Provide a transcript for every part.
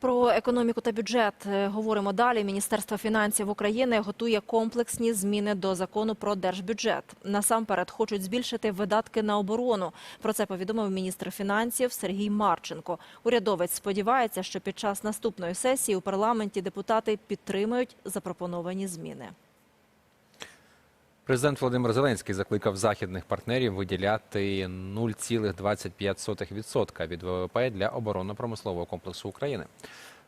Про економіку та бюджет е, говоримо далі. Міністерство фінансів України готує комплексні зміни до закону про держбюджет. Насамперед хочуть збільшити видатки на оборону. Про це повідомив міністр фінансів Сергій Марченко. Урядовець сподівається, що під час наступної сесії у парламенті депутати підтримають запропоновані зміни. Президент Володимир Зеленський закликав західних партнерів виділяти 0,25% від ВВП для оборонно-промислового комплексу України.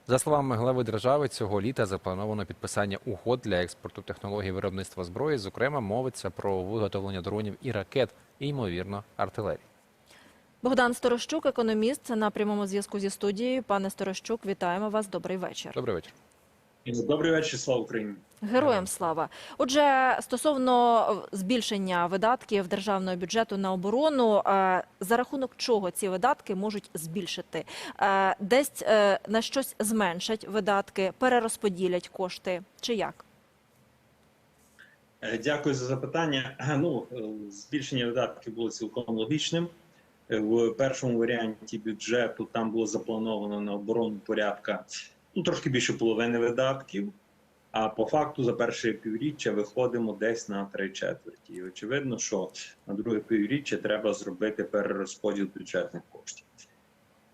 За словами глави держави, цього літа заплановано підписання угод для експорту технологій виробництва зброї. Зокрема, мовиться про виготовлення дронів і ракет, і ймовірно артилерії. Богдан Сторощук, економіст, на прямому зв'язку зі студією. Пане Сторощук, вітаємо вас. Добрий вечір. Добрий вечір. Добрий вечір, слава Україні. Героям слава. Отже, стосовно е, збільшення видатків державного бюджету на оборону, е, за рахунок чого ці видатки можуть збільшити? Е, Десь е, на щось зменшать видатки, перерозподілять кошти чи як? Е, Дякую за запитання. Ну, е, збільшення видатків було цілком логічним. Е, В першому варіанті бюджету там було заплановано на оборону порядка ну, трошки більше половини видатків. А по факту за перше півріччя виходимо десь на три четверті. І очевидно, що на друге півріччя треба зробити перерозподіл бюджетних коштів.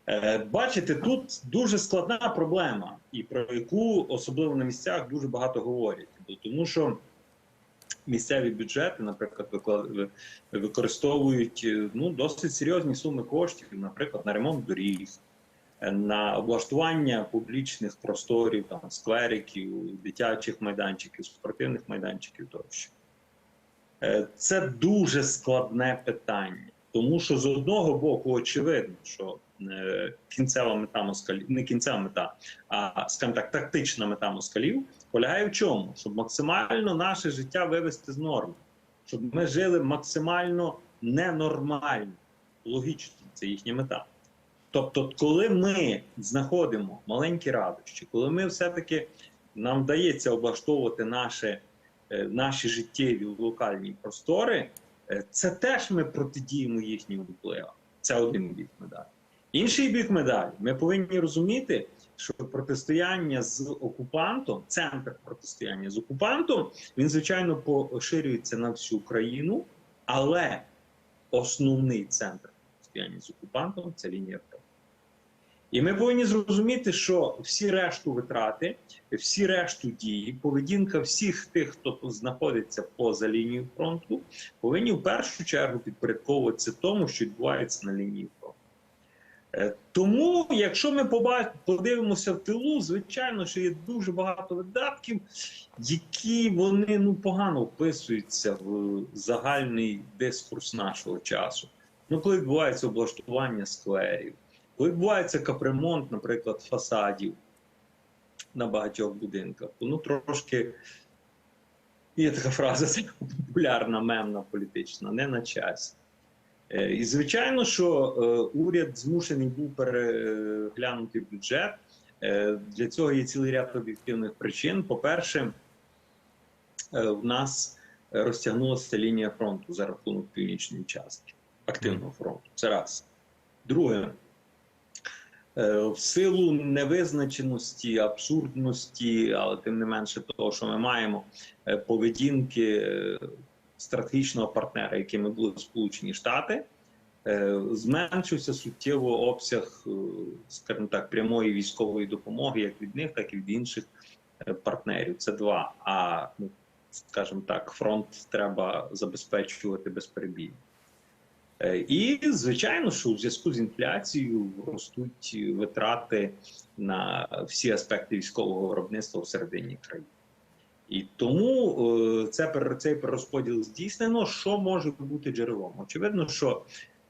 Е, Бачите, тут дуже складна проблема, і про яку особливо на місцях дуже багато говорять. Тому що місцеві бюджети, наприклад, використовують е, ну, досить серйозні суми коштів, наприклад, на ремонт доріг, на облаштування публічних просторів, там, сквериків, дитячих майданчиків, спортивних майданчиків тощо. Е, Це дуже складне питання, тому що з одного боку очевидно, що е, кінцева мета москалів, не кінцева мета, а скажімо так, тактична мета москалів полягає в чому? Щоб максимально наше життя вивести з норми, щоб ми жили максимально ненормально, логічно, це їхня мета. Тобто, коли ми знаходимо маленькі радощі, коли ми все-таки нам вдається облаштовувати наші, е, наші життєві локальні простори, е, це теж ми протидіємо їхнім впливам. Це один бік медалі. Інший бік медалі, ми повинні розуміти, що протистояння з окупантом, центр протистояння з окупантом, він звичайно поширюється на всю країну, але основний центр протистояння з окупантом це лінія. І ми повинні зрозуміти, що всі решту витрати, всі решту дії, поведінка всіх тих, хто знаходиться поза лінією фронту, повинні в першу чергу підпорядковуватися тому, що відбувається на лінії фронту. Е, Тому, якщо ми подивимося в тилу, звичайно, що є дуже багато видатків, які вони ну погано вписуються в загальний дискурс нашого часу. Ну, коли відбувається облаштування скверів, коли відбувається капремонт, наприклад, фасадів на багатьох будинках, ну трошки є така фраза, це популярна, мемна політична, не на часі. Е, І звичайно, що е, уряд змушений був переглянути бюджет. Е, Для цього є цілий ряд об'єктивних причин. По-перше, в нас розтягнулася лінія фронту за рахунок північної частки активного фронту. Це раз. Друге, в силу невизначеності, абсурдності, але тим не менше того, що ми маємо е, поведінки е, стратегічного партнера, якими були Сполучені Штати, е, зменшився суттєво обсяг, е, скажімо так, прямої військової допомоги, як від них, так і від інших е, партнерів. Це два. А ну, скажімо так, фронт треба забезпечувати безперебійно. Е, І звичайно, що у зв'язку з інфляцією ростуть витрати на всі аспекти військового виробництва всередині країни. І тому е, це цей перерозподіл здійснено. Що може бути джерелом? Очевидно, що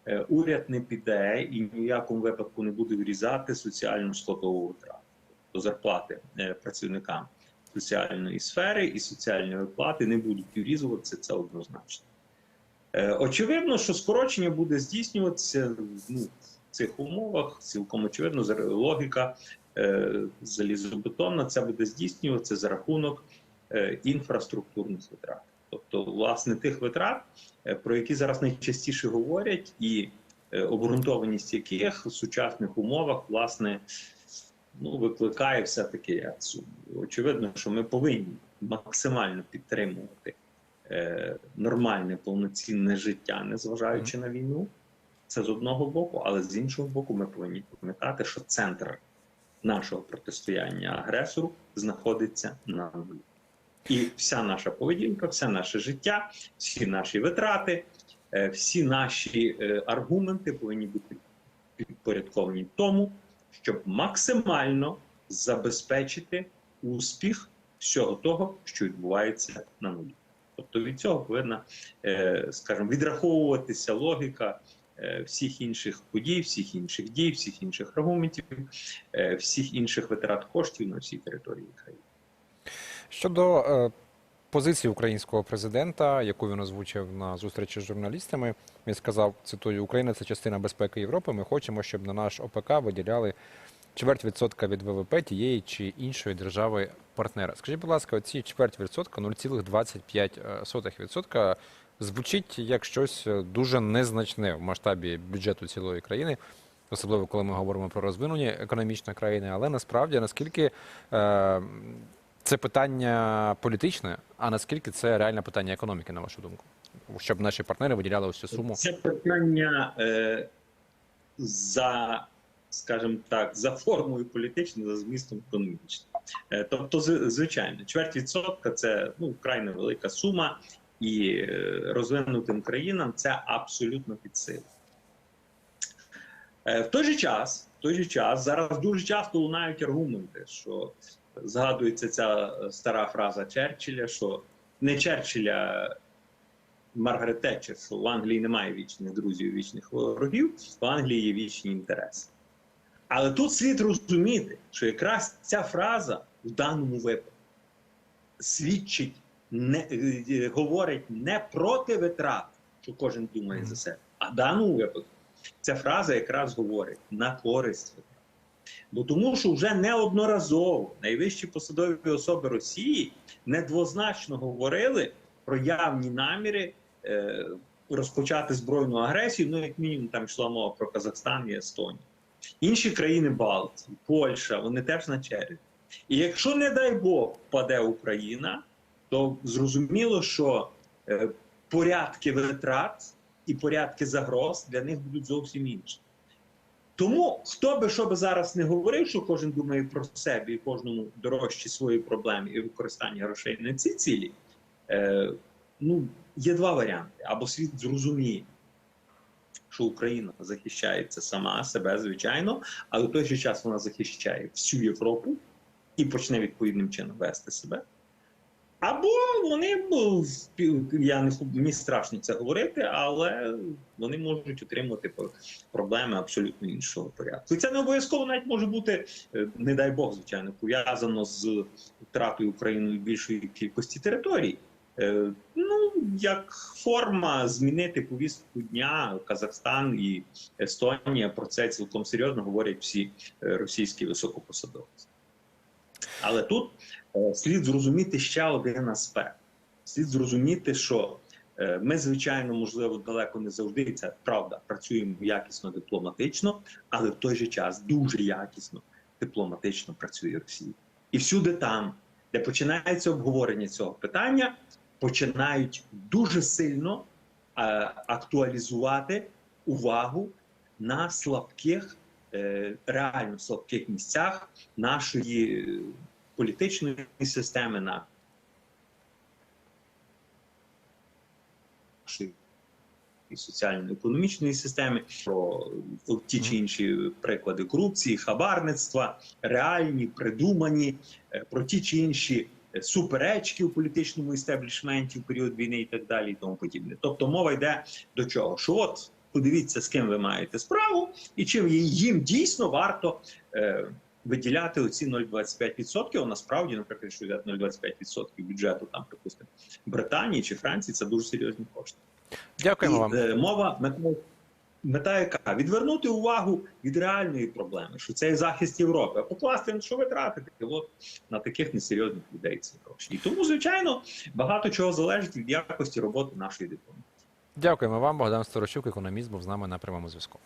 е, уряд не піде і в якому випадку не буде врізати соціальну складову витрату, тобто зарплати працівникам соціальної сфери і соціальні виплати не будуть врізуватися, це однозначно. Е, Очевидно, що скорочення буде здійснюватися ну, в цих умовах. Цілком очевидно, логіка е, залізобетонна це буде здійснюватися за рахунок е, інфраструктурних витрат. Тобто, власне, тих витрат, про які зараз найчастіше говорять, і обґрунтованість яких в сучасних умовах власне ну, викликає все-таки. Очевидно, що ми повинні максимально підтримувати нормальне повноцінне життя, незважаючи на війну. Це з одного боку, але з іншого боку, ми повинні пам'ятати, що центр нашого протистояння агресору знаходиться на нулі. І вся наша поведінка, все наше життя, всі наші витрати, е, всі наші е, аргументи повинні бути підпорядковані тому, щоб максимально забезпечити успіх всього того, що відбувається на нулі. Тобто від цього повинна, е, скажімо, відраховуватися логіка е, всіх інших подій, всіх інших дій, всіх інших аргументів, е, всіх інших витрат коштів на всій території країни. Щодо позиції українського президента, яку він озвучив на зустрічі з журналістами, він сказав: цитую: Україна це частина безпеки Європи. Ми хочемо, щоб на наш ОПК виділяли чверть відсотка від ВВП тієї чи іншої держави партнера. Скажіть, будь ласка, оці чверть відсотка 0,25 відсотка звучить як щось дуже незначне в масштабі бюджету цілої країни. Особливо коли ми говоримо про розвинені економічні країни, але насправді наскільки е, це питання політичне, а наскільки це реальне питання економіки, на вашу думку? Щоб наші партнери виділяли ось цю суму. Це питання е, за, скажімо так, за формою політичною, за змістом економічним. Е, тобто, звичайно, чверть відсотка це ну, вкрай невелика сума, і е, розвинутим країнам це абсолютно під силу. Е, в той же час, в той же час зараз дуже часто лунають аргументи, що згадується ця стара фраза Черчилля, що не Черчилля Маргарет Тетчер, що в Англії немає вічних друзів, вічних ворогів, в Англії є вічні інтереси. Але тут слід розуміти, що якраз ця фраза в даному випадку свідчить, не, е, говорить не проти витрат, що кожен думає за себе, а в даному випадку ця фраза якраз говорить на користь витрат. Бо тому, що вже неодноразово найвищі посадові особи Росії недвозначно говорили про явні наміри е, розпочати збройну агресію. Ну, як мінімум, там йшла мова про Казахстан і Естонію. Інші країни Балтії, Польща, вони теж на черзі. І якщо, не дай Бог, впаде Україна, то зрозуміло, що е, порядки витрат і порядки загроз для них будуть зовсім інші. Тому хто би що би зараз не говорив, що кожен думає про себе і кожному дорожчі свої проблеми і використання грошей на ці цілі, е, ну, є два варіанти. Або світ зрозуміє, що Україна захищається сама себе, звичайно, але в той же час вона захищає всю Європу і почне відповідним чином вести себе. Або вони, ну, я не мені страшно це говорити, але вони можуть отримати проблеми абсолютно іншого порядку. І це не обов'язково навіть може бути, е, не дай Бог, звичайно, пов'язано з втратою Україною більшої кількості територій. Е, Ну, як форма змінити повістку дня Казахстан і Естонія про це цілком серйозно говорять всі е, російські високопосадовці. Але тут е, слід зрозуміти ще один аспект. Слід зрозуміти, що е, ми, звичайно, можливо, далеко не завжди це правда, працюємо якісно дипломатично, але в той же час дуже якісно дипломатично працює Росія. І всюди там, де починається обговорення цього питання, починають дуже сильно е, актуалізувати увагу на слабких, е, реально слабких місцях нашої політичної системи, нашої і соціально-економічної системи, про ті чи інші приклади корупції, хабарництва, реальні, придумані, е, про ті чи інші суперечки у політичному істеблішменті в період війни і так далі, і тому подібне. Тобто мова йде до чого? Що от подивіться, з ким ви маєте справу, і чим їм дійсно варто е, виділяти оці 0,25%. А насправді, наприклад, що взяти 0,25% бюджету там, припустимо, Британії чи Франції, це дуже серйозні кошти. Дякуємо І, вам. е, мова мета, яка? Відвернути увагу від реальної проблеми, що це захист Європи, а покласти на що ви тратите от, на таких несерйозних людей ці гроші. І тому, звичайно, багато чого залежить від якості роботи нашої дипломатії. Дякуємо вам, Богдан Сторочук, економіст, був з нами на прямому зв'язку.